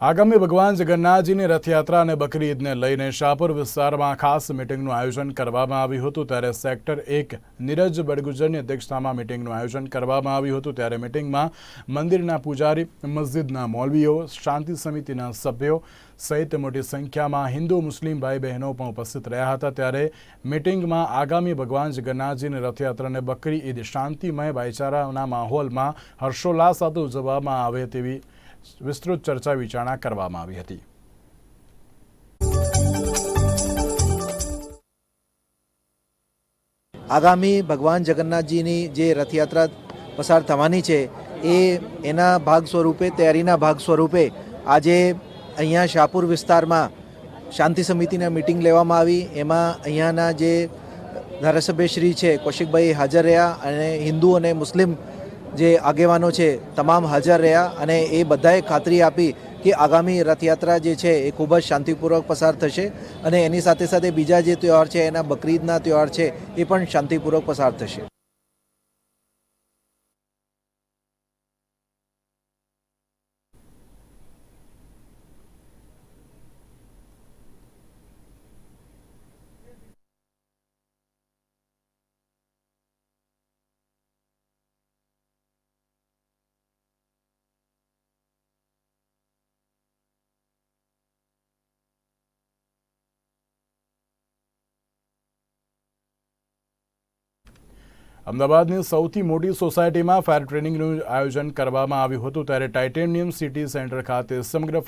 આગામી ભગવાન જગન્નાથજીની રથયાત્રા અને બકરી ઈદને લઈને શાહપુર વિસ્તારમાં ખાસ મિટિંગનું આયોજન કરવામાં આવ્યું હતું. ત્યારે સેક્ટર એક નીરજ બડગુજરની અધ્યક્ષતામાં મિટિંગનું આયોજન કરવામાં આવ્યું હતું. ત્યારે મિટિંગમાં મંદિરના પૂજારી, મસ્જિદના મૌલવીઓ, શાંતિ સમિતિના સભ્યો સહિત મોટી સંખ્યામાં હિન્દુ, મુસ્લિમ ભાઈ બહેનો પણ ઉપસ્થિત રહ્યા હતા. ત્યારે મિટિંગમાં આગામી ભગવાન જગન્નાથજીની રથયાત્રા અને બકરી ઈદ શાંતિમય ભાઈચારાના માહોલમાં હર્ષોલ્લાસ સાથે ઉજવવામાં આવે તેવી વિસ્તૃત ચર્ચા વિચારણા કરવામાં આવી હતી. આગામી ભગવાન જગન્નાથજીની જે રથયાત્રા પસાર થવાની છે, એ એના ભાગ સ્વરૂપે, તૈયારીના ભાગ સ્વરૂપે આજે અહીંયા શાહપુર વિસ્તારમાં શાંતિ સમિતિના મિટિંગ લેવામાં આવી. એમાં અહીંયાના જે ધારાસભ્યશ્રી છે, કૌશિકભાઈ હાજર રહ્યા અને હિન્દુ અને મુસ્લિમ જે આગેવાનો છે, તમામ હાજર રહ્યા અને એ બધાએ ખાતરી આપી કે આગામી રથયાત્રા જે છે, એ ખૂબ જ શાંતિપૂર્વક પસાર થશે અને એની સાથે સાથે બીજા જે તહેવાર છે, એના બકરીદના તહેવાર છે, એ પણ શાંતિપૂર્વક પસાર થશે. અમદાવાદની સૌથી મોટી સોસાયટીમાં ફાયર ટ્રેનિંગનું આયોજન કરવામાં આવ્યું હતું, ત્યારે ટાઇટેનિયમ સિટી સેન્ટર ખાતે સમગ્ર